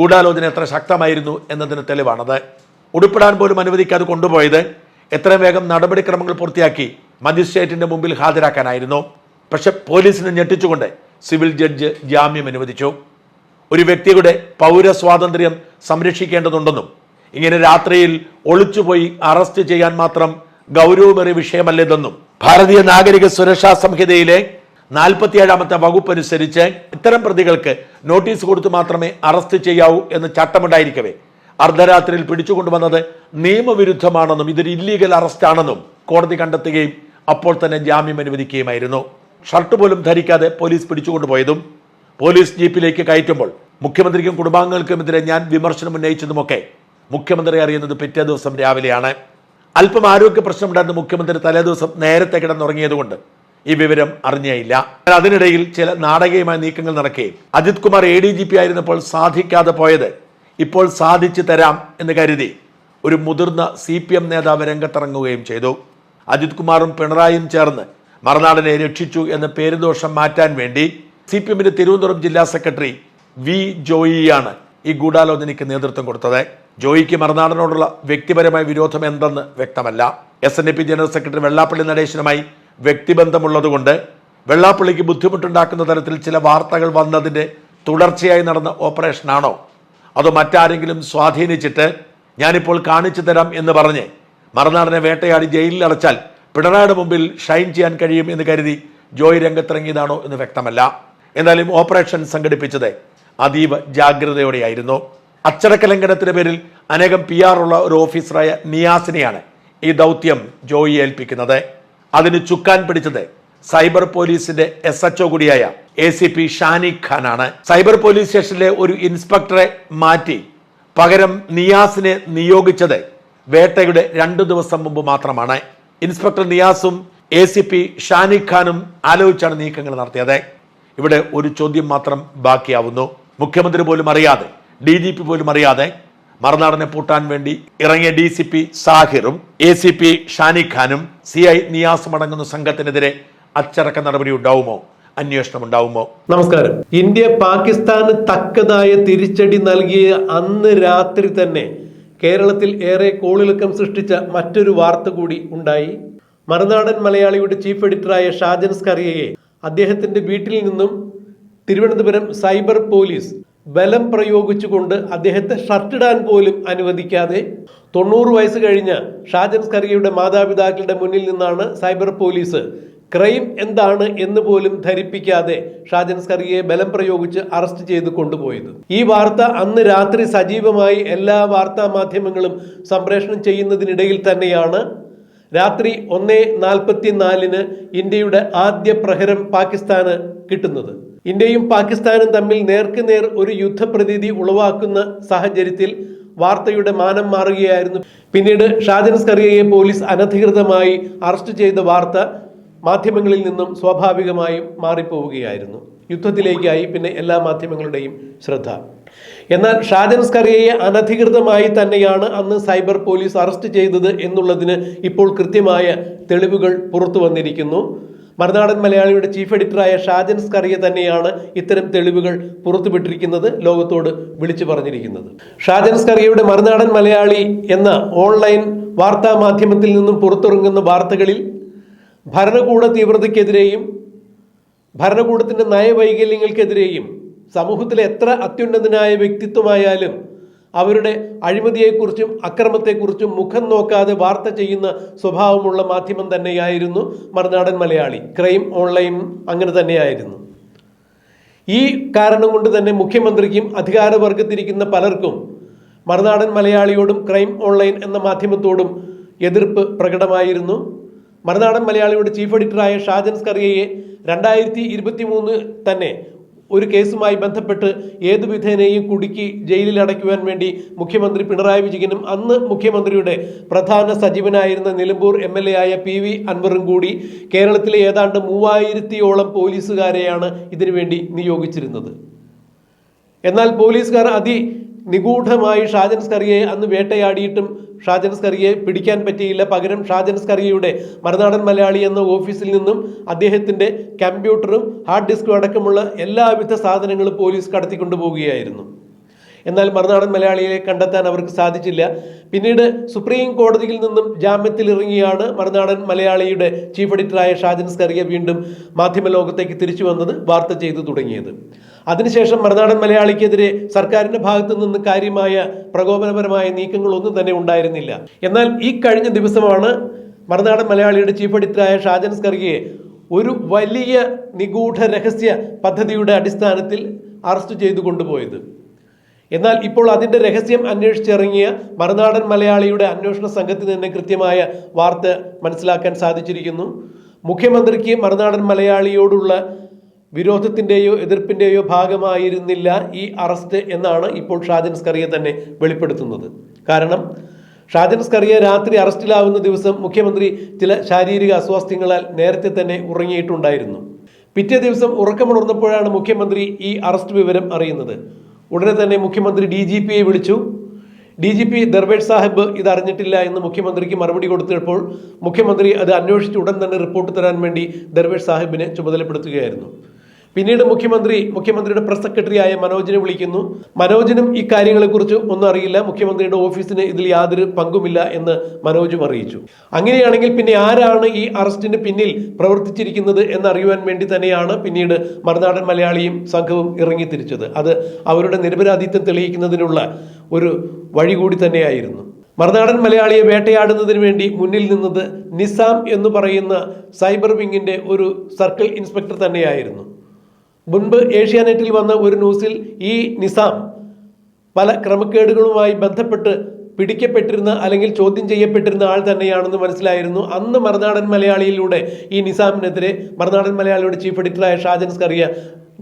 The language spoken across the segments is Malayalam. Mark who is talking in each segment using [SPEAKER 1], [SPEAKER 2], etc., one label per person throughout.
[SPEAKER 1] ഗൂഢാലോചന എത്ര ശക്തമായിരുന്നു എന്നതിന് തെളിവാണത് ഉടുപ്പിടാൻ പോലും അനുവദിക്കാതെ കൊണ്ടുപോയത് എത്രയും വേഗം നടപടിക്രമങ്ങൾ പൂർത്തിയാക്കി മജിസ്ട്രേറ്റിന്റെ മുമ്പിൽ ഹാജരാക്കാനായിരുന്നു. പക്ഷെ പോലീസിനെ ഞെട്ടിച്ചുകൊണ്ട് സിവിൽ ജഡ്ജ് ജാമ്യം അനുവദിച്ചു. ഒരു വ്യക്തിയുടെ പൗരസ്വാതന്ത്ര്യം സംരക്ഷിക്കേണ്ടതുണ്ടെന്നും ഇങ്ങനെ രാത്രിയിൽ ഒളിച്ചുപോയി അറസ്റ്റ് ചെയ്യാൻ മാത്രം ഗൗരവമേറിയ വിഷയമല്ലേതെന്നും ഭാരതീയ നാഗരിക സുരക്ഷാ സംഹിതയിലെ നാൽപ്പത്തിയേഴാമത്തെ വകുപ്പ് അനുസരിച്ച് ഇത്തരം പ്രതികൾക്ക് നോട്ടീസ് കൊടുത്ത് മാത്രമേ അറസ്റ്റ് ചെയ്യാവൂ എന്ന് ചട്ടമുണ്ടായിരിക്കവേ. അർദ്ധരാത്രിയിൽ പിടിച്ചുകൊണ്ടുവന്നത് നിയമവിരുദ്ധമാണെന്നും ഇതൊരു ഇല്ലീഗൽ അറസ്റ്റ് ആണെന്നും കോടതി കണ്ടെത്തുകയും അപ്പോൾ തന്നെ ജാമ്യം അനുവദിക്കുകയുമായിരുന്നു. ഷർട്ട് പോലും ധരിക്കാതെ പോലീസ് പിടിച്ചുകൊണ്ടുപോയതും പോലീസ് ജീപ്പിലേക്ക് കയറ്റുമ്പോൾ മുഖ്യമന്ത്രിക്കും കുടുംബാംഗങ്ങൾക്കുമെതിരെ ഞാൻ വിമർശനം ഉന്നയിച്ചതുമൊക്കെ മുഖ്യമന്ത്രി അറിയുന്നത് പിറ്റേ ദിവസം രാവിലെയാണ്. അല്പം ആരോഗ്യ പ്രശ്നമുണ്ടായിരുന്ന മുഖ്യമന്ത്രി തലേദിവസം നേരത്തെ കിടന്നുറങ്ങിയതുകൊണ്ട് ഈ വിവരം അറിഞ്ഞേയില്ല. അതിനിടയിൽ ചില നാടകീയമായ നീക്കങ്ങൾ നടക്കുകയും Ajith Kumar A D G P ആയിരുന്നപ്പോൾ സാധിക്കാതെ പോയത്. ഇപ്പോൾ സാധിച്ചു തരാം എന്ന് കരുതി ഒരു മുതിർന്ന സി പി എം നേതാവ് രംഗത്തിറങ്ങുകയും ചെയ്തു. അജിത് കുമാറും പിണറായിയും ചേർന്ന് മറുനാടനെ രക്ഷിച്ചു എന്ന പേരുദോഷം മാറ്റാൻ വേണ്ടി സി പി എമ്മിന്റെ തിരുവനന്തപുരം ജില്ലാ സെക്രട്ടറി വി ജോയിയാണ് ഈ ഗൂഢാലോചനയ്ക്ക് നേതൃത്വം കൊടുത്തത്. ജോയിക്ക് മറുനാടനോടുള്ള വ്യക്തിപരമായ വിരോധം എന്തെന്ന് വ്യക്തമല്ല. S N D P general secretary Vellappally നടേശനുമായി വ്യക്തിബന്ധമുള്ളതുകൊണ്ട് വെള്ളാപ്പള്ളിക്ക് ബുദ്ധിമുട്ടുണ്ടാക്കുന്ന തരത്തിൽ ചില വാർത്തകൾ വന്നതിന്റെ തുടർച്ചയായി നടന്ന ഓപ്പറേഷനാണോ? അതോ മറ്റാരെങ്കിലും സ്വാധീനിച്ചിട്ട് ഞാനിപ്പോൾ കാണിച്ചു തരാം എന്ന് പറഞ്ഞ് മറുനാടനെ വേട്ടയാടി ജയിലിൽ അടച്ചാൽ പിണറായിയുടെ മുമ്പിൽ ഷൈൻ ചെയ്യാൻ കഴിയും എന്ന് കരുതി ജോയ് രംഗത്തിറങ്ങിയതാണോ എന്ന് വ്യക്തമല്ല. എന്നാലും ഓപ്പറേഷൻ സംഘടിപ്പിച്ചത് അതീവ ജാഗ്രതയോടെയായിരുന്നു. അച്ചടക്ക ലംഘനത്തിന്റെ പേരിൽ അനേകം പി ആർ ഉള്ള ഒരു ഓഫീസറായ നിയാസിനെയാണ് ഈ ദൗത്യം ജോയി ഏൽപ്പിക്കുന്നത്. അതിന് ചുക്കാൻ പിടിച്ചത് സൈബർ പോലീസിന്റെ എസ് എച്ച്ഒ കൂടിയായ എ സി പി ഷാനി ഖാനാണ്. സൈബർ പോലീസ് സ്റ്റേഷനിലെ ഒരു ഇൻസ്പെക്ടറെ മാറ്റി പകരം നിയാസിനെ നിയോഗിച്ചത് വേട്ടയുടെ രണ്ടു ദിവസം മുമ്പ് മാത്രമാണ്. ഇൻസ്പെക്ടർ നിയാസും എ സി പി ഷാനി ഖാനും ആലോചിച്ചാണ് നീക്കങ്ങൾ നടത്തിയത്. ഇവിടെ ഒരു ചോദ്യം മാത്രം ബാക്കിയാവുന്നു. മുഖ്യമന്ത്രി പോലും അറിയാതെ ഡി പോലും അറിയാതെ മറുനാടനെ പൂട്ടാൻ വേണ്ടി ഇറങ്ങിയ ഡി സി പി സാഹിറും എ സി പി ഷാനിഖാനും സി ഐ നിയാസും അടങ്ങുന്ന സംഘത്തിനെതിരെ അച്ചടക്ക നടപടി ഉണ്ടാവുമോ? അന്വേഷണം ഉണ്ടാവുമോ?
[SPEAKER 2] നമസ്കാരം. ഇന്ത്യ പാകിസ്ഥാന് തക്കതായ തിരിച്ചടി നൽകിയ അന്ന് രാത്രി തന്നെ കേരളത്തിൽ ഏറെ കോളിളക്കം സൃഷ്ടിച്ച മറ്റൊരു വാർത്ത കൂടി ഉണ്ടായി. മറുനാടൻ മലയാളിയുടെ ചീഫ് എഡിറ്ററായ ഷാജൻ സ്കറിയയെ അദ്ദേഹത്തിന്റെ വീട്ടിൽ നിന്നും തിരുവനന്തപുരം സൈബർ പോലീസ് ബലം പ്രയോഗിച്ചുകൊണ്ട് അദ്ദേഹത്തെ ഷർട്ടിടാൻ പോലും അനുവദിക്കാതെ തൊണ്ണൂറ് വയസ്സ് കഴിഞ്ഞ ഷാജൻ സ്കറിയയുടെ മാതാപിതാക്കളുടെ മുന്നിൽ നിന്നാണ് സൈബർ പോലീസ് ക്രൈം എന്താണ് എന്ന് പോലും ധരിപ്പിക്കാതെ ഷാജൻ സ്കറിയെ ബലം പ്രയോഗിച്ച് അറസ്റ്റ് ചെയ്ത് കൊണ്ടുപോയത്. ഈ വാർത്ത അന്ന് രാത്രി സജീവമായി എല്ലാ വാർത്താ മാധ്യമങ്ങളും സംപ്രേഷണം ചെയ്യുന്നതിനിടയിൽ തന്നെയാണ്. രാത്രി ഒന്ന് നാൽപ്പത്തിനാലിന് ഇന്ത്യയുടെ ആദ്യ പ്രഹരം പാകിസ്ഥാന് കിട്ടുന്നത്. ഇന്ത്യയും പാകിസ്ഥാനും തമ്മിൽ നേർക്കുനേർ ഒരു യുദ്ധപ്രതീതി ഉളവാക്കുന്ന സാഹചര്യത്തിൽ വാർത്തയുടെ മാനം മാറുകയായിരുന്നു. പിന്നീട് ഷാജൻ സ്കറിയയെ പോലീസ് അനധികൃതമായി അറസ്റ്റ് ചെയ്ത വാർത്ത മാധ്യമങ്ങളിൽ നിന്നും സ്വാഭാവികമായും മാറിപ്പോവുകയായിരുന്നു. യുദ്ധത്തിലേക്കായി പിന്നെ എല്ലാ മാധ്യമങ്ങളുടെയും ശ്രദ്ധ. എന്നാൽ ഷാജൻ സ്കറിയയെ അനധികൃതമായി തന്നെയാണ് അന്ന് സൈബർ പോലീസ് അറസ്റ്റ് ചെയ്തത് എന്നുള്ളതിന് ഇപ്പോൾ കൃത്യമായ തെളിവുകൾ പുറത്തു വന്നിരിക്കുന്നു. മറുനാടൻ മലയാളിയുടെ ചീഫ് എഡിറ്ററായ ഷാജൻ സ്കറിയ തന്നെയാണ് ഇത്തരം തെളിവുകൾ പുറത്തുവിട്ടിരിക്കുന്നത് ലോകത്തോട് വിളിച്ചു പറഞ്ഞിരിക്കുന്നത്. ഷാജൻ സ്കറിയയുടെ മറുനാടൻ മലയാളി എന്ന ഓൺലൈൻ വാർത്താ മാധ്യമത്തിൽ നിന്നും പുറത്തിറങ്ങുന്ന വാർത്തകളിൽ ഭരണകൂട തീവ്രതയ്ക്കെതിരെയും ഭരണകൂടത്തിന്റെ നയവൈകല്യങ്ങൾക്കെതിരെയും സമൂഹത്തിലെ എത്ര അത്യുന്നതനായ വ്യക്തിത്വമായാലും അവരുടെ അഴിമതിയെക്കുറിച്ചും അക്രമത്തെക്കുറിച്ചും മുഖം നോക്കാതെ വാർത്ത ചെയ്യുന്ന സ്വഭാവമുള്ള മാധ്യമം തന്നെയായിരുന്നു മറുനാടൻ മലയാളി. ക്രൈം ഓൺലൈൻ അങ്ങനെ തന്നെയായിരുന്നു. ഈ കാരണം കൊണ്ട് തന്നെ മുഖ്യമന്ത്രിക്കും അധികാരവർഗത്തിരിക്കുന്ന പലർക്കും മറുനാടൻ മലയാളിയോടും ക്രൈം ഓൺലൈൻ എന്ന മാധ്യമത്തോടും എതിർപ്പ് പ്രകടമായിരുന്നു. മറുനാടൻ മലയാളിയുടെ ചീഫ് എഡിറ്ററായ ഷാജൻ സ്കറിയയെ രണ്ടായിരത്തി ഇരുപത്തി മൂന്ന് തന്നെ ഒരു കേസുമായി ബന്ധപ്പെട്ട് ഏതു വിധേനയും കുടുക്കി ജയിലിൽ അടയ്ക്കുവാൻ വേണ്ടി മുഖ്യമന്ത്രി പിണറായി വിജയനും അന്ന് മുഖ്യമന്ത്രിയുടെ പ്രധാന സജീവനായിരുന്ന നിലമ്പൂർ എം എൽ എ ആയ പി വി അൻവറും കൂടി കേരളത്തിലെ ഏതാണ്ട് മൂവായിരത്തിയോളം പോലീസുകാരെയാണ് ഇതിനുവേണ്ടി നിയോഗിച്ചിരുന്നത്. എന്നാൽ പോലീസുകാർ അതി നിഗൂഢമായി ഷാജൻ സ്കറിയെ അന്ന് വേട്ടയാടിയിട്ടും ഷാജൻ സ്കറിയെ പിടിക്കാൻ പറ്റിയില്ല. പകരം ഷാജൻ സ്കറിയയുടെ മറുനാടൻ മലയാളി എന്ന ഓഫീസിൽ നിന്നും അദ്ദേഹത്തിന്റെ കമ്പ്യൂട്ടറും ഹാർഡ് ഡിസ്കും അടക്കമുള്ള എല്ലാവിധ സാധനങ്ങളും പോലീസ് കടത്തിക്കൊണ്ടുപോവുകയായിരുന്നു എന്നാൽ മറുനാടൻ മലയാളിയെ കണ്ടെത്താൻ അവർക്ക് സാധിച്ചില്ല. പിന്നീട് സുപ്രീം കോടതിയിൽ നിന്നും ജാമ്യത്തിലിറങ്ങിയാണ് മറുനാടൻ മലയാളിയുടെ ചീഫ് എഡിറ്ററായ ഷാജൻ സ്കറിയ വീണ്ടും മാധ്യമ ലോകത്തേക്ക് തിരിച്ചു വന്നത് വാർത്ത ചെയ്തു തുടങ്ങിയത്. അതിനുശേഷം മറുനാടൻ മലയാളിക്കെതിരെ സർക്കാരിന്റെ ഭാഗത്തു നിന്ന് കാര്യമായ പ്രകോപനപരമായ നീക്കങ്ങളൊന്നും തന്നെ ഉണ്ടായിരുന്നില്ല. എന്നാൽ ഈ കഴിഞ്ഞ ദിവസമാണ് മറുനാടൻ മലയാളിയുടെ ചീഫ് എഡിറ്ററായ ഷാജൻ സ്കർഗിയെ ഒരു വലിയ നിഗൂഢ രഹസ്യ പദ്ധതിയുടെ അടിസ്ഥാനത്തിൽ അറസ്റ്റ് ചെയ്തു കൊണ്ടുപോയത്. എന്നാൽ ഇപ്പോൾ അതിന്റെ രഹസ്യം അന്വേഷിച്ചിറങ്ങിയ മറുനാടൻ മലയാളിയുടെ അന്വേഷണ സംഘത്തിൽ നിന്ന് കൃത്യമായ വാർത്ത മനസ്സിലാക്കാൻ സാധിച്ചിരിക്കുന്നു. മുഖ്യമന്ത്രിക്ക് മറുനാടൻ മലയാളിയോടുള്ള വിരോധത്തിന്റെയോ എതിർപ്പിന്റെയോ ഭാഗമായിരുന്നില്ല ഈ അറസ്റ്റ് എന്നാണ് ഇപ്പോൾ ഷാജൻ സ്കറിയ തന്നെ വെളിപ്പെടുത്തുന്നത്. കാരണം ഷാജൻ സ്കറിയ രാത്രി അറസ്റ്റിലാവുന്ന ദിവസം മുഖ്യമന്ത്രി ചില ശാരീരിക അസ്വാസ്ഥ്യങ്ങളാൽ നേരത്തെ തന്നെ ഉറങ്ങിയിട്ടുണ്ടായിരുന്നു. പിറ്റേ ദിവസം ഉറക്കമുണർന്നപ്പോഴാണ് മുഖ്യമന്ത്രി ഈ അറസ്റ്റ് വിവരം അറിയുന്നത്. ഉടനെ തന്നെ മുഖ്യമന്ത്രി ഡി ജി പിയെ വിളിച്ചു. D G P Darvesh Sahib ഇത് അറിഞ്ഞിട്ടില്ല എന്ന് മുഖ്യമന്ത്രിക്ക് മറുപടി കൊടുത്തപ്പോൾ മുഖ്യമന്ത്രി അത് അന്വേഷിച്ച് ഉടൻ തന്നെ റിപ്പോർട്ട് തരാൻ വേണ്ടി ദർവേഷ് സാഹിബിനെ ചുമതലപ്പെടുത്തുകയായിരുന്നു. പിന്നീട് മുഖ്യമന്ത്രി മുഖ്യമന്ത്രിയുടെ പ്രസ് സെക്രട്ടറിയായ മനോജിനെ വിളിക്കുന്നു. മനോജിനും ഈ കാര്യങ്ങളെക്കുറിച്ച് ഒന്നും അറിയില്ല. മുഖ്യമന്ത്രിയുടെ ഓഫീസിന് ഇതിൽ യാതൊരു പങ്കുമില്ല എന്ന് മനോജും അറിയിച്ചു. അങ്ങനെയാണെങ്കിൽ പിന്നെ ആരാണ് ഈ അറസ്റ്റിന് പിന്നിൽ പ്രവർത്തിച്ചിരിക്കുന്നത് എന്നറിയുവാൻ വേണ്ടി തന്നെയാണ് പിന്നീട് മറുനാടൻ മലയാളിയും സംഘവും ഇറങ്ങിത്തിരിച്ചത്. അത് അവരുടെ നിരപരാധിത്വം തെളിയിക്കുന്നതിനുള്ള ഒരു വഴി കൂടി തന്നെയായിരുന്നു. മറുനാടൻ മലയാളിയെ വേട്ടയാടുന്നതിന് വേണ്ടി മുന്നിൽ നിന്നത് നിസാം എന്ന് പറയുന്ന സൈബർ വിങ്ങിന്റെ ഒരു സർക്കിൾ ഇൻസ്പെക്ടർ തന്നെയായിരുന്നു. മുൻപ് ഏഷ്യാനെറ്റിൽ വന്ന ഒരു ന്യൂസിൽ ഈ നിസാം പല ക്രമക്കേടുകളുമായി ബന്ധപ്പെട്ട് പിടിക്കപ്പെട്ടിരുന്ന അല്ലെങ്കിൽ ചോദ്യം ചെയ്യപ്പെട്ടിരുന്ന ആൾ തന്നെയാണെന്ന് മനസ്സിലായിരുന്നു. അന്ന് മറുനാടൻ മലയാളിയിലൂടെ ഈ നിസാമിനെതിരെ മറുനാടൻ മലയാളിയുടെ ചീഫ് എഡിറ്ററായ ഷാജൻ സ്കറിയ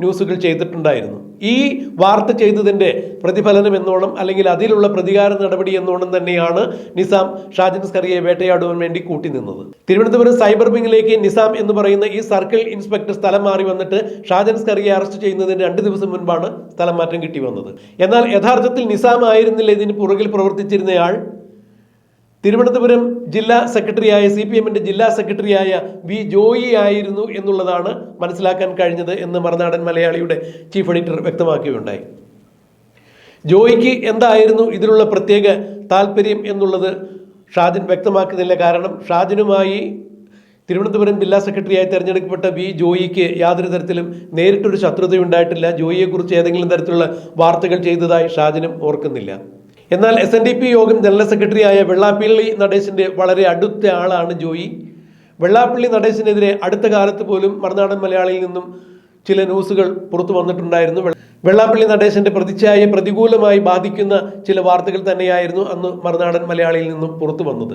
[SPEAKER 2] ന്യൂസുകൾ ചെയ്തിട്ടുണ്ടായിരുന്നു. ഈ വാർത്ത ചെയ്തതിന്റെ പ്രതിഫലനം എന്നോണം അല്ലെങ്കിൽ അതിലുള്ള പ്രതികാര നടപടി എന്നോണം തന്നെയാണ് നിസാം ഷാജൻ സ്കറിയെ വേട്ടയാടുവാൻ വേണ്ടി കൂട്ടി നിന്നത്. തിരുവനന്തപുരം സൈബർ വിങ്ങിലേക്ക് നിസാം എന്ന് പറയുന്ന ഈ സർക്കിൾ ഇൻസ്പെക്ടർ സ്ഥലം മാറി വന്നിട്ട് ഷാജൻ സ്കറിയെ അറസ്റ്റ് ചെയ്യുന്നതിന് രണ്ട് ദിവസം മുൻപാണ് സ്ഥലം മാറ്റം കിട്ടി വന്നത്. എന്നാൽ യഥാർത്ഥത്തിൽ നിസാം ആയിരുന്നില്ല ഇതിന് പുറകിൽ പ്രവർത്തിച്ചിരുന്നയാൾ. തിരുവനന്തപുരം ജില്ലാ സെക്രട്ടറിയായ സി പി എമ്മിന്റെ ജില്ലാ സെക്രട്ടറിയായ വി ജോയി ആയിരുന്നു എന്നുള്ളതാണ് മനസ്സിലാക്കാൻ കഴിഞ്ഞത് എന്ന് മറുനാടൻ മലയാളിയുടെ ചീഫ് എഡിറ്റർ വ്യക്തമാക്കുകയുണ്ടായി. ജോയിക്ക് എന്തായിരുന്നു ഇതിലുള്ള പ്രത്യേക താല്പര്യം എന്നുള്ളത് ഷാജിൻ വ്യക്തമാക്കുന്നില്ല. കാരണം ഷാജിനുമായി തിരുവനന്തപുരം ജില്ലാ സെക്രട്ടറിയായി തെരഞ്ഞെടുക്കപ്പെട്ട വി ജോയിക്ക് യാതൊരു തരത്തിലും നേരിട്ടൊരു ശത്രുതയുണ്ടായിട്ടില്ല. ജോയിയെക്കുറിച്ച് ഏതെങ്കിലും തരത്തിലുള്ള വാർത്തകൾ ചെയ്തതായി ഷാജിനും ഓർക്കുന്നില്ല. എന്നാൽ എസ് എൻ ഡി പി യോഗം ജനറൽ സെക്രട്ടറിയായ വെള്ളാപ്പള്ളി നടേശന്റെ വളരെ അടുത്ത ആളാണ് ജോയി. വെള്ളാപ്പള്ളി നടേശനെതിരെ അടുത്ത കാലത്ത് പോലും മറുനാടൻ മലയാളിയിൽ നിന്നും ചില ന്യൂസുകൾ പുറത്തു വന്നിട്ടുണ്ടായിരുന്നു. വെള്ളാപ്പള്ളി നടേശന്റെ പ്രതിച്ഛായയെ പ്രതികൂലമായി ബാധിക്കുന്ന ചില വാർത്തകൾ തന്നെയായിരുന്നു അന്ന് മറുനാടൻ മലയാളിയിൽ നിന്നും പുറത്തു വന്നത്.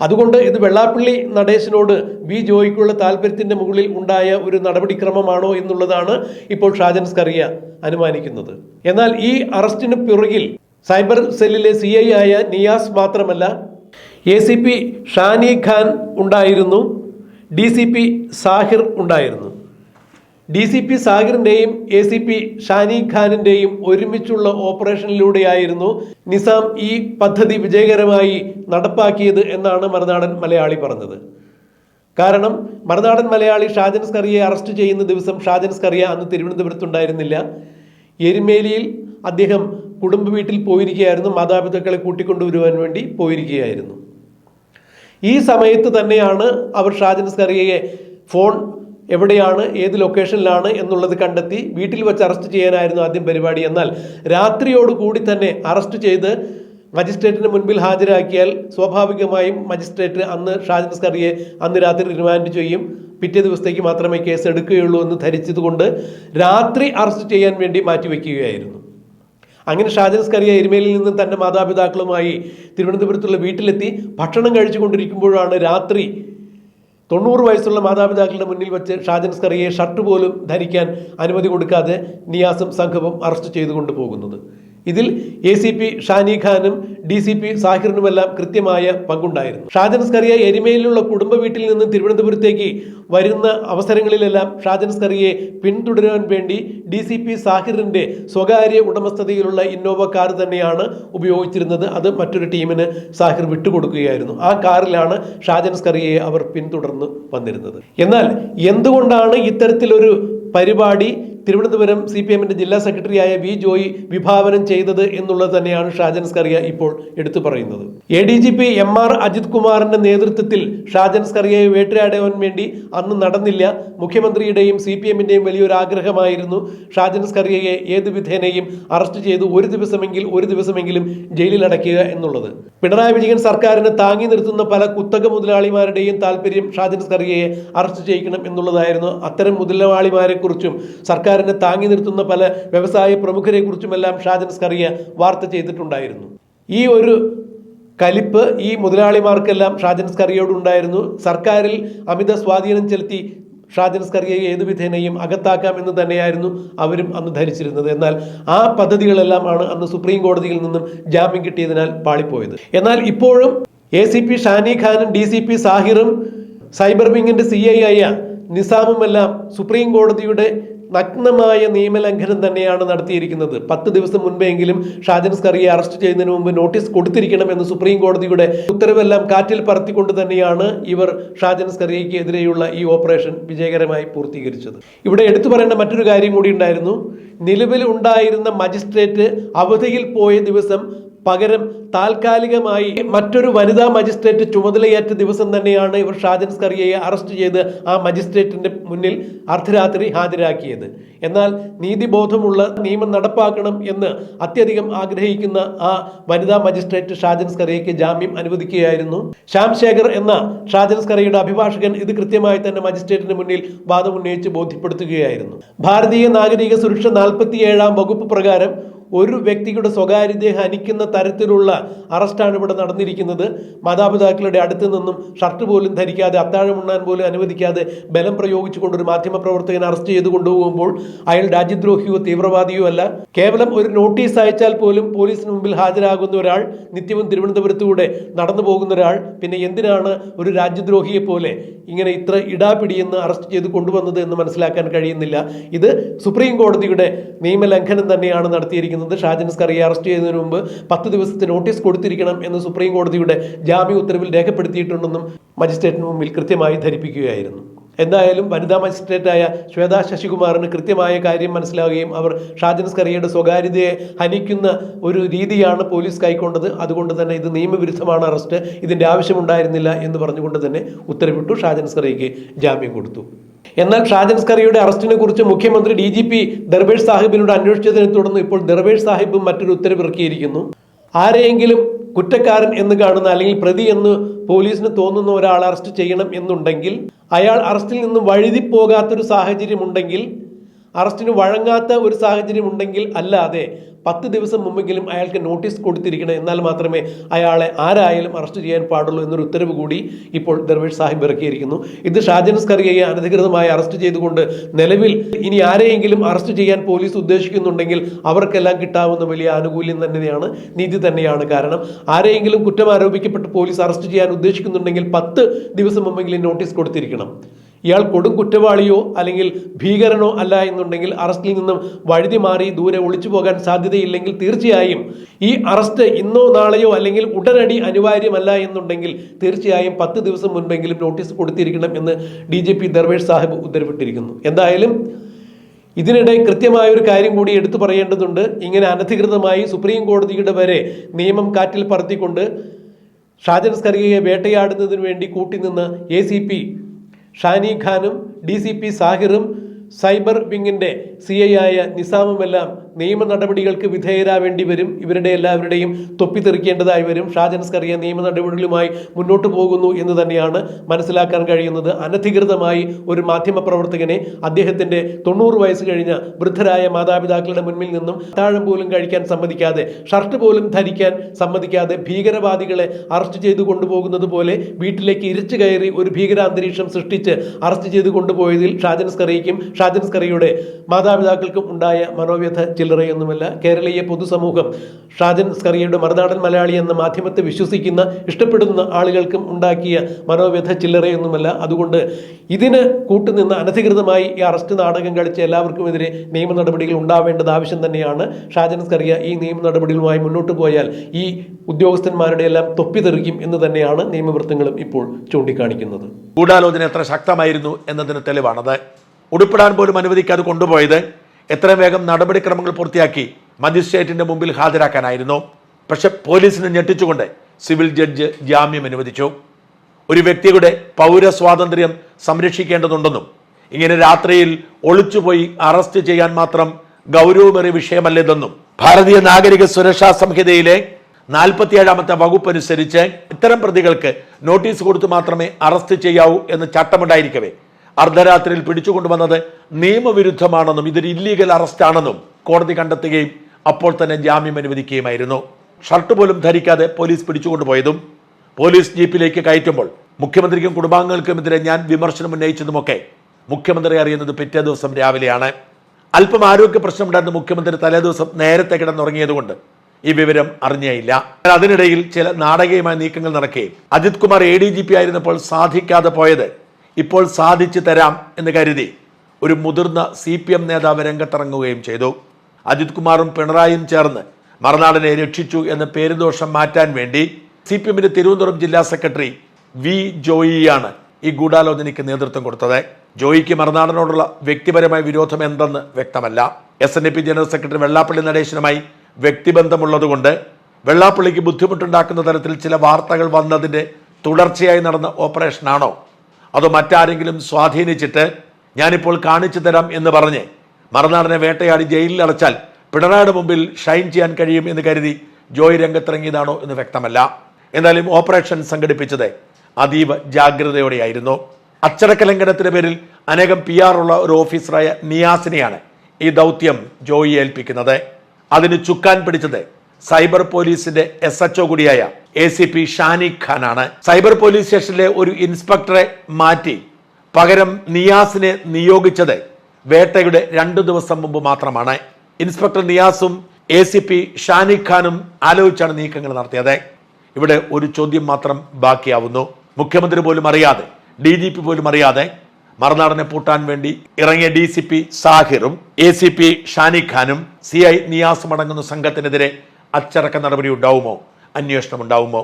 [SPEAKER 2] അതുകൊണ്ട് ഇത് വെള്ളാപ്പള്ളി നടേശനോട് വി ജോയിക്കുള്ള താല്പര്യത്തിന്റെ മുകളിൽ ഉണ്ടായ ഒരു നടപടിക്രമമാണോ എന്നുള്ളതാണ് ഇപ്പോൾ ഷാജൻ സ്കറിയ അനുമാനിക്കുന്നത്. എന്നാൽ ഈ അറസ്റ്റിന് പിറകിൽ സൈബർ സെല്ലിലെ സി ഐ ആയ നിയാസ് മാത്രമല്ല A C P Shani Khan ഉണ്ടായിരുന്നു ഡി സി പി സാഹിർ ഉണ്ടായിരുന്നു. ഡി സി പി സാഹിറിന്റെയും എ സി പി ഷാനി ഖാനിന്റെയും ഒരുമിച്ചുള്ള ഓപ്പറേഷനിലൂടെയായിരുന്നു നിസാം ഈ പദ്ധതി വിജയകരമായി നടപ്പാക്കിയത് എന്നാണ് മറുനാടൻ മലയാളി പറഞ്ഞത്. കാരണം മറുനാടൻ മലയാളി ഷാജൻ സ്കറിയെ അറസ്റ്റ് ചെയ്യുന്ന ദിവസം ഷാജൻ സ്കറിയ അന്ന് തിരുവനന്തപുരത്തുണ്ടായിരുന്നില്ല. എരുമേലിയിൽ അദ്ദേഹം കുടുംബ വീട്ടിൽ പോയിരിക്കുകയായിരുന്നു മാതാപിതാക്കളെ കൂട്ടിക്കൊണ്ടുവരുവാൻ വേണ്ടി പോയിരിക്കുകയായിരുന്നു. ഈ സമയത്ത് തന്നെയാണ് അവർ ഷാജൻ സ്കറിയയെ ഫോൺ എവിടെയാണ് ഏത് ലൊക്കേഷനിലാണ് എന്നുള്ളത് കണ്ടെത്തി വീട്ടിൽ വെച്ച് അറസ്റ്റ് ചെയ്യാനായിരുന്നു ആദ്യം പരിപാടി. എന്നാൽ രാത്രിയോടുകൂടി തന്നെ അറസ്റ്റ് ചെയ്ത് മജിസ്ട്രേറ്റിന് മുൻപിൽ ഹാജരാക്കിയാൽ സ്വാഭാവികമായും മജിസ്ട്രേറ്റ് അന്ന് ഷാജൻ സ്കറിയെ അന്ന് രാത്രി റിമാൻഡ് ചെയ്യും. പിറ്റേ ദിവസത്തേക്ക് മാത്രമേ കേസ് എടുക്കുകയുള്ളൂ എന്ന് ധരിച്ചതുകൊണ്ട് രാത്രി അറസ്റ്റ് ചെയ്യാൻ വേണ്ടി മാറ്റിവെക്കുകയായിരുന്നു. അങ്ങനെ ഷാജൻ സ്കറിയ എരുമേലിൽ നിന്ന് തന്റെ മാതാപിതാക്കളുമായി തിരുവനന്തപുരത്തുള്ള വീട്ടിലെത്തി ഭക്ഷണം കഴിച്ചുകൊണ്ടിരിക്കുമ്പോഴാണ് രാത്രി തൊണ്ണൂറ് വയസ്സുള്ള മാതാപിതാക്കളുടെ മുന്നിൽ വെച്ച് ഷാജൻ സ്കറിയെ ഷർട്ട് പോലും ധരിക്കാൻ അനുമതി കൊടുക്കാതെ നിയാസും സംഘവും അറസ്റ്റ് ചെയ്തു പോകുന്നത്. ഇതിൽ എ സി പി ഷാനി ഖാനും ഡി സി പി സാഹിറിനുമെല്ലാം കൃത്യമായ പങ്കുണ്ടായിരുന്നു. ഷാജൻ സ്കറിയ എരുമയിലുള്ള കുടുംബ വീട്ടിൽ നിന്ന് തിരുവനന്തപുരത്തേക്ക് വരുന്ന അവസരങ്ങളിലെല്ലാം ഷാജൻ സ്കറിയെ പിന്തുടരാൻ വേണ്ടി ഡി സി പി സാഹിറിന്റെ സ്വകാര്യ ഉടമസ്ഥതയിലുള്ള ഇന്നോവ കാർ തന്നെയാണ് ഉപയോഗിച്ചിരുന്നത്. അത് മറ്റൊരു ടീമിന് സാഹിർ വിട്ടുകൊടുക്കുകയായിരുന്നു. ആ കാറിലാണ് ഷാജൻ സ്കറിയെ അവർ പിന്തുടർന്ന് വന്നിരുന്നത്. എന്നാൽ എന്തുകൊണ്ടാണ് ഇത്തരത്തിലൊരു പരിപാടി തിരുവനന്തപുരം സി പി എമ്മിന്റെ ജില്ലാ സെക്രട്ടറിയായ വി ജോയി വിഭാവനം ചെയ്തത് എന്നുള്ളത് തന്നെയാണ് ഷാജൻ സ്കറിയ ഇപ്പോൾ എടുത്തു പറയുന്നത്. A D G P M R Ajith കുമാറിന്റെ നേതൃത്വത്തിൽ ഷാജൻ സ്കറിയയെ വേട്ടയാടാൻ വേണ്ടി അന്ന് നടന്നില്ല. മുഖ്യമന്ത്രിയുടെയും സി പി എമ്മിന്റെയും വലിയൊരു ആഗ്രഹമായിരുന്നു. ഷാജൻ സ്കറിയയെ ഏത് വിധേനയും അറസ്റ്റ് ചെയ്ത് ഒരു ദിവസമെങ്കിൽ ഒരു ദിവസമെങ്കിലും ജയിലിൽ അടയ്ക്കുക എന്നുള്ളത്. പിണറായി വിജയൻ സർക്കാരിനെ താങ്ങി നിർത്തുന്ന പല കുത്തക മുതലാളിമാരുടെയും താല്പര്യം ഷാജൻ സ്കറിയയെ അറസ്റ്റ് ചെയ്യിക്കണം എന്നുള്ളതായിരുന്നു. അത്തരം മുതലാളിമാരെ കുറിച്ചും സർക്കാരിനെ താങ്ങി നിർത്തുന്ന പല വ്യവസായ പ്രമുഖരെ കുറിച്ചുമെല്ലാം ഷാജൻ സ്കറിയ വാർത്ത ചെയ്തിട്ടുണ്ടായിരുന്നു. ഈ ഒരു കലിപ്പ് ഈ മുതലാളിമാർക്കെല്ലാം ഷാജൻ സ്കറിയോടുണ്ടായിരുന്നു. സർക്കാരിൽ അമിത സ്വാധീനം ചെലുത്തി ഷാജൻ സ്കറിയെ ഏത് വിധേനയും അകത്താക്കാം എന്ന് തന്നെയായിരുന്നു അവരും അന്ന് ധരിച്ചിരുന്നത്. എന്നാൽ ആ പദ്ധതികളെല്ലാം ആണ് അന്ന് സുപ്രീം കോടതിയിൽ നിന്നും ജാമ്യം കിട്ടിയതിനാൽ പാളിപ്പോയത്. എന്നാൽ ഇപ്പോഴും എ സി പി ഷാനി ഖാനും ഡി സി പി സാഹിറും സൈബർ വിങ്ങിന്റെ സി ഐ ആയ നിസാമുമെല്ലാം സുപ്രീം കോടതിയുടെ നഗ്നമായ നിയമലംഘനം തന്നെയാണ് നടത്തിയിരിക്കുന്നത്. പത്ത് ദിവസം മുൻപെങ്കിലും ഷാജൻ സ്കറിയെ അറസ്റ്റ് ചെയ്യുന്നതിന് മുമ്പ് നോട്ടീസ് കൊടുത്തിരിക്കണം എന്ന് സുപ്രീം കോടതിയുടെ ഉത്തരവെല്ലാം കാറ്റിൽ പറത്തിക്കൊണ്ട് തന്നെയാണ് ഇവർ ഷാജൻ സ്കറിയയ്ക്ക് എതിരെയുള്ള ഈ ഓപ്പറേഷൻ വിജയകരമായി പൂർത്തീകരിച്ചത്. ഇവിടെ എടുത്തു പറയേണ്ട മറ്റൊരു കാര്യം കൂടി ഉണ്ടായിരുന്നു. നിലവിൽ ഉണ്ടായിരുന്ന മജിസ്ട്രേറ്റ് അവധിയിൽ പോയ ദിവസം പകരം താൽക്കാലികമായി മറ്റൊരു വനിതാ മജിസ്ട്രേറ്റ് ചുമതലയേറ്റ ദിവസം തന്നെയാണ് ഇവർ ഷാജൻ സ്കറിയയെ അറസ്റ്റ് ചെയ്ത് ആ മജിസ്ട്രേറ്റിന്റെ മുന്നിൽ അർദ്ധരാത്രി ഹാജരാക്കിയത്. എന്നാൽ നീതിബോധമുള്ള നിയമം നടപ്പാക്കണം എന്ന് അത്യധികം ആഗ്രഹിക്കുന്ന ആ വനിതാ മജിസ്ട്രേറ്റ് ഷാജൻ സ്കറിയയ്ക്ക് ജാമ്യം അനുവദിക്കുകയായിരുന്നു. ശ്യാം ശേഖർ എന്ന ഷാജൻ സ്കറിയുടെ അഭിഭാഷകൻ ഇത് കൃത്യമായി തന്നെ മജിസ്ട്രേറ്റിന് മുന്നിൽ വാദമുന്നയിച്ച് ബോധ്യപ്പെടുത്തുകയായിരുന്നു. ഭാരതീയ നാഗരിക സുരക്ഷ നാൽപ്പത്തിയേഴാം വകുപ്പ് പ്രകാരം ഒരു വ്യക്തിയുടെ സ്വകാര്യതയെ ഹനിക്കുന്ന തരത്തിലുള്ള അറസ്റ്റാണ് ഇവിടെ നടന്നിരിക്കുന്നത്. മാതാപിതാക്കളുടെ അടുത്ത് നിന്നും ഷർട്ട് പോലും ധരിക്കാതെ അത്താഴം ഉണ്ണാൻ പോലും അനുവദിക്കാതെ ബലം പ്രയോഗിച്ചുകൊണ്ട് ഒരു മാധ്യമപ്രവർത്തകനെ അറസ്റ്റ് ചെയ്ത് കൊണ്ടുപോകുമ്പോൾ അയാൾ രാജ്യദ്രോഹിയോ തീവ്രവാദിയോ അല്ല. കേവലം ഒരു നോട്ടീസ് അയച്ചാൽ പോലും പോലീസിന് മുമ്പിൽ ഹാജരാകുന്ന ഒരാൾ നിത്യവും തിരുവനന്തപുരത്തൂടെ നടന്നു പോകുന്ന ഒരാൾ പിന്നെ എന്തിനാണ് ഒരു രാജ്യദ്രോഹിയെ പോലെ ഇങ്ങനെ ഇത്ര ഇടാപിടിയെന്ന് അറസ്റ്റ് ചെയ്ത് കൊണ്ടുവന്നത് എന്ന് മനസ്സിലാക്കാൻ കഴിയുന്നില്ല. ഇത് സുപ്രീം കോടതിയുടെ നിയമലംഘനം തന്നെയാണ് നടത്തിയിരിക്കുന്നത്. ഷാജൻ സ്കറിയെ അറസ്റ്റ് ചെയ്യുന്നതിന് മുമ്പ് പത്ത് ദിവസത്തെ നോട്ടീസ് കൊടുത്തിരിക്കണം എന്ന് സുപ്രീം കോടതിയുടെ ജാമ്യ ഉത്തരവിൽ രേഖപ്പെടുത്തിയിട്ടുണ്ടെന്നും മജിസ്ട്രേറ്റിന് മുമ്പിൽ കൃത്യമായി ധരിപ്പിക്കുകയായിരുന്നു. എന്തായാലും വനിതാ മജിസ്ട്രേറ്റായ ശ്വേതാ ശശികുമാറിന് കൃത്യമായ കാര്യം മനസ്സിലാവുകയും അവർ ഷാജൻ സ്വകാര്യതയെ ഹനിക്കുന്ന ഒരു രീതിയാണ് പോലീസ് കൈക്കൊണ്ടത്. അതുകൊണ്ട് തന്നെ ഇത് നിയമവിരുദ്ധമാണ് അറസ്റ്റ്. ഇതിന്റെ ആവശ്യമുണ്ടായിരുന്നില്ല എന്ന് പറഞ്ഞുകൊണ്ട് തന്നെ ഉത്തരവിട്ടു ഷാജൻ ജാമ്യം കൊടുത്തു. എന്നാൽ ഷാജൻ സ്കറിയുടെ അറസ്റ്റിനെ കുറിച്ച് മുഖ്യമന്ത്രി ഡി ജി പി ദർബേഷ് സാഹിബിനോട് അന്വേഷിച്ചതിനെ തുടർന്ന് ഇപ്പോൾ ദർബേഷ് സാഹിബും മറ്റൊരു ഉത്തരവിറക്കിയിരിക്കുന്നു. ആരെയെങ്കിലും കുറ്റക്കാരൻ എന്ന് കാണുന്ന അല്ലെങ്കിൽ പ്രതി എന്ന് പോലീസിന് തോന്നുന്ന ഒരാൾ അറസ്റ്റ് ചെയ്യണം എന്നുണ്ടെങ്കിൽ അയാൾ അറസ്റ്റിൽ നിന്ന് വഴുതി പോകാത്തൊരു സാഹചര്യം ഉണ്ടെങ്കിൽ അറസ്റ്റിന് വഴങ്ങാത്ത ഒരു സാഹചര്യമുണ്ടെങ്കിൽ അല്ലാതെ പത്ത് ദിവസം മുമ്പെങ്കിലും അയാൾക്ക് നോട്ടീസ് കൊടുത്തിരിക്കണം. എന്നാൽ മാത്രമേ അയാളെ ആരായാലും അറസ്റ്റ് ചെയ്യാൻ പാടുള്ളൂ എന്നൊരു ഉത്തരവ് കൂടി ഇപ്പോൾ ദർവേഷ് സാഹിബ് ഇറക്കിയിരിക്കുന്നു. ഇത് ഷാജൻ സ്കറിയയെ അനധികൃതമായി അറസ്റ്റ് ചെയ്തുകൊണ്ട് നിലവിൽ ഇനി ആരെയെങ്കിലും അറസ്റ്റ് ചെയ്യാൻ പോലീസ് ഉദ്ദേശിക്കുന്നുണ്ടെങ്കിൽ അവർക്കെല്ലാം കിട്ടാവുന്ന വലിയ ആനുകൂല്യം തന്നെയാണ് നീതി തന്നെയാണ് കാരണം ആരെയെങ്കിലും കുറ്റം ആരോപിക്കപ്പെട്ട് പോലീസ് അറസ്റ്റ് ചെയ്യാൻ ഉദ്ദേശിക്കുന്നുണ്ടെങ്കിൽ പത്ത് ദിവസം മുമ്പെങ്കിലും നോട്ടീസ് കൊടുത്തിരിക്കണം. ഇയാൾ കൊടും കുറ്റവാളിയോ അല്ലെങ്കിൽ ഭീകരനോ അല്ല എന്നുണ്ടെങ്കിൽ അറസ്റ്റിൽ നിന്നും വഴുതി മാറി ദൂരെ ഒളിച്ചു പോകാൻ സാധ്യതയില്ലെങ്കിൽ തീർച്ചയായും ഈ അറസ്റ്റ് ഇന്നോ നാളെയോ അല്ലെങ്കിൽ ഉടനടി അനിവാര്യമല്ല എന്നുണ്ടെങ്കിൽ തീർച്ചയായും പത്ത് ദിവസം മുൻപെങ്കിലും നോട്ടീസ് കൊടുത്തിരിക്കണം എന്ന് D G P Darvesh Sahib ഉത്തരവിട്ടിരിക്കുന്നു. എന്തായാലും ഇതിനിടെ കൃത്യമായ ഒരു കാര്യം കൂടി എടുത്തു പറയേണ്ടതുണ്ട്. ഇങ്ങനെ അനധികൃതമായി സുപ്രീം കോടതിയുടെ വരെ നിയമം കാറ്റിൽ പറത്തിക്കൊണ്ട് ഷാജൻ സ്കറിയയെ വേട്ടയാടുന്നതിന് വേണ്ടി കൂട്ടിനിന്ന് എ സി പി ഷാനി ഖാനും ഡി സി പി സാഹിറും സൈബർ വിങ്ങിന്റെ സി ഐ ആയ നിസാമുമെല്ലാം നിയമ നടപടികൾക്ക് വിധേയരാവേണ്ടി വരും. ഇവരുടെ എല്ലാവരുടെയും തൊപ്പിത്തെറിക്കേണ്ടതായി വരും. ഷാജൻസ്കറിയ നിയമ നടപടികളുമായി മുന്നോട്ട് പോകുന്നു എന്ന് തന്നെയാണ് മനസ്സിലാക്കാൻ കഴിയുന്നത്. അനധികൃതമായി ഒരു മാധ്യമ പ്രവർത്തകനെ അദ്ദേഹത്തിന്റെ തൊണ്ണൂറ് വയസ്സ് കഴിഞ്ഞ വൃദ്ധരായ മാതാപിതാക്കളുടെ മുന്നിൽ നിന്നും താഴം പോലും കഴിക്കാൻ സമ്മതിക്കാതെ ഷർട്ട് പോലും ധരിക്കാൻ സമ്മതിക്കാതെ ഭീകരവാദികളെ അറസ്റ്റ് ചെയ്തു കൊണ്ടുപോകുന്നത് പോലെ വീട്ടിലേക്ക് ഇരിച്ചു കയറി ഒരു ഭീകരാന്തരീക്ഷം സൃഷ്ടിച്ച് അറസ്റ്റ് ചെയ്ത് കൊണ്ടുപോയതിൽ ഷാജൻസ്കറിയയ്ക്കും ഷാജൻസ്കറിയുടെ ഷാജൻ മാതാപിതാക്കൾക്കും ഉണ്ടായ മനോവ്യഥ ചില്ലറയൊന്നുമല്ല കേരളീയ പൊതുസമൂഹം ഷാജൻ സ്കറിയയുടെ മറുനാടൻ മലയാളി എന്ന മാധ്യമത്തെ വിശ്വസിക്കുന്ന ഇഷ്ടപ്പെടുന്ന ആളുകൾക്കും ഉണ്ടാക്കിയ മനോവ്യഥ ചില്ലറയൊന്നുമല്ല. അതുകൊണ്ട് ഇതിന് കൂട്ടുനിന്ന് അനധികൃതമായി ഈ അറസ്റ്റ് നാടകം കളിച്ച എല്ലാവർക്കുമെതിരെ നിയമ നടപടികൾ ഉണ്ടാവേണ്ടത് ആവശ്യം തന്നെയാണ്. ഷാജൻ സ്കറിയ ഈ നിയമ നടപടികളുമായി മുന്നോട്ട് പോയാൽ ഈ ഉദ്യോഗസ്ഥന്മാരുടെ എല്ലാം തൊപ്പിതെറിക്കും എന്ന് തന്നെയാണ് നിയമവൃത്തങ്ങളും ഇപ്പോൾ ചൂണ്ടിക്കാണിക്കുന്നത്.
[SPEAKER 1] ഗൂഢാലോചന എത്ര ശക്തമായിരുന്നു എന്നതിന് തെളിവാണത്. ഉടുപ്പിടാൻ പോലും അനുവദിക്കാതെ കൊണ്ടുപോയത് എത്രയും വേഗം നടപടിക്രമങ്ങൾ പൂർത്തിയാക്കി മജിസ്ട്രേറ്റിന്റെ മുമ്പിൽ ഹാജരാക്കാനായിരുന്നു. പക്ഷെ പോലീസിനെ ഞെട്ടിച്ചുകൊണ്ട് സിവിൽ ജഡ്ജ് ജാമ്യം അനുവദിച്ചു. ഒരു വ്യക്തിയുടെ പൗരസ്വാതന്ത്ര്യം സംരക്ഷിക്കേണ്ടതുണ്ടെന്നും ഇങ്ങനെ രാത്രിയിൽ ഒളിച്ചുപോയി അറസ്റ്റ് ചെയ്യാൻ മാത്രം ഗൗരവമേറിയ വിഷയമല്ലേതെന്നും ഭാരതീയ നാഗരിക സുരക്ഷാ സംഹിതയിലെ നാൽപ്പത്തിയേഴാമത്തെ വകുപ്പ് അനുസരിച്ച് ഇത്തരം പ്രതികൾക്ക് നോട്ടീസ് കൊടുത്തു മാത്രമേ അറസ്റ്റ് ചെയ്യാവൂ എന്ന് ചട്ടമുണ്ടായിരിക്കവേ. അർദ്ധരാത്രിയിൽ പിടിച്ചുകൊണ്ടുവന്നത് നിയമവിരുദ്ധമാണെന്നും ഇതൊരു ഇല്ലീഗൽ അറസ്റ്റാണെന്നും കോടതി കണ്ടെത്തുകയും അപ്പോൾ തന്നെ ജാമ്യം അനുവദിക്കുകയുമായിരുന്നു. ഷർട്ട് പോലും ധരിക്കാതെ പോലീസ് പിടിച്ചുകൊണ്ടുപോയതും പോലീസ് ജീപ്പിലേക്ക് കയറ്റുമ്പോൾ മുഖ്യമന്ത്രിക്കും കുടുംബാംഗങ്ങൾക്കുമെതിരെ ഞാൻ വിമർശനം ഉന്നയിച്ചതുമൊക്കെ മുഖ്യമന്ത്രി അറിയുന്നത് പിറ്റേ ദിവസം രാവിലെയാണ്. അല്പം ആരോഗ്യ പ്രശ്നമുണ്ടായിരുന്ന മുഖ്യമന്ത്രി തലേ ദിവസം നേരത്തെ കിടന്നുറങ്ങിയതുകൊണ്ട് ഈ വിവരം അറിഞ്ഞേയില്ല. അതിനിടയിൽ ചില നാടകീയമായ നീക്കങ്ങൾ നടക്കുകയും Ajith Kumar A D G P ആയിരുന്നപ്പോൾ സാധിക്കാതെ പോയത് ഇപ്പോൾ സാധിച്ചു തരാം എന്ന് കരുതി ഒരു മുതിർന്ന സി പി എം നേതാവ് രംഗത്തിറങ്ങുകയും ചെയ്തു. അജിത് കുമാറും പിണറായിയും ചേർന്ന് മറുനാടിനെ രക്ഷിച്ചു എന്ന പേരുദോഷം മാറ്റാൻ വേണ്ടി സി പി എമ്മിന്റെ തിരുവനന്തപുരം ജില്ലാ സെക്രട്ടറി വി ജോയിയാണ് ഈ ഗൂഢാലോചനയ്ക്ക് നേതൃത്വം കൊടുത്തത്. ജോയിക്ക് മറുനാടനോടുള്ള വ്യക്തിപരമായ വിരോധം എന്തെന്ന് വ്യക്തമല്ല. S N P general secretary Vellappally നടേശനുമായി വ്യക്തിബന്ധമുള്ളതുകൊണ്ട് വെള്ളാപ്പള്ളിക്ക് ബുദ്ധിമുട്ടുണ്ടാക്കുന്ന തരത്തിൽ ചില വാർത്തകൾ വന്നതിന്റെ തുടർച്ചയായി നടന്ന ഓപ്പറേഷനാണോ അതോ മറ്റാരെങ്കിലും സ്വാധീനിച്ചിട്ട് ഞാനിപ്പോൾ കാണിച്ചു തരാം എന്ന് പറഞ്ഞ് മറുനാടനെ വേട്ടയാടി ജയിലിൽ അടച്ചാൽ പിണറായിയുടെ മുമ്പിൽ ഷൈൻ ചെയ്യാൻ കഴിയും എന്ന് കരുതി ജോയ് രംഗത്തിറങ്ങിയതാണോ എന്ന് വ്യക്തമല്ല. എന്നാലും ഓപ്പറേഷൻ സംഘടിപ്പിച്ചത് അതീവ ജാഗ്രതയോടെയായിരുന്നു. അച്ചടക്ക ലംഘനത്തിന്റെ പേരിൽ അനേകം പി ആർ ഉള്ള ഒരു ഓഫീസറായ നിയാസിനെയാണ് ഈ ദൗത്യം ജോയി ഏൽപ്പിക്കുന്നത്. അതിന് ചുക്കാൻ പിടിച്ചത് സൈബർ പോലീസിന്റെ എസ് എച്ച് ഒ കൂടിയായ എ സി പി ഷാനി ഖാനാണ്. സൈബർ പോലീസ് സ്റ്റേഷനിലെ ഒരു ഇൻസ്പെക്ടറെ മാറ്റി പകരം നിയാസിനെ നിയോഗിച്ചത് വേട്ടയുടെ രണ്ടു ദിവസം മുമ്പ് മാത്രമാണ്. ഇൻസ്പെക്ടർ നിയാസും എ സി പി ഷാനി ഖാനും ആലോചിച്ചാണ് നീക്കങ്ങൾ നടത്തിയത്. ഇവിടെ ഒരു ചോദ്യം മാത്രം ബാക്കിയാവുന്നു. മുഖ്യമന്ത്രി പോലും അറിയാതെ ഡി ജി പി പോലും അറിയാതെ മറുനാടനെ പൂട്ടാൻ വേണ്ടി ഇറങ്ങിയ ഡി സി പി സാഹിറും എ സി പി ഷാനി ഖാനും സി ഐ നിയാസും അടങ്ങുന്ന സംഘത്തിനെതിരെ അച്ചടക്ക നടപടി ഉണ്ടാവുമോ? അന്വേഷണം ഉണ്ടാവുമോ?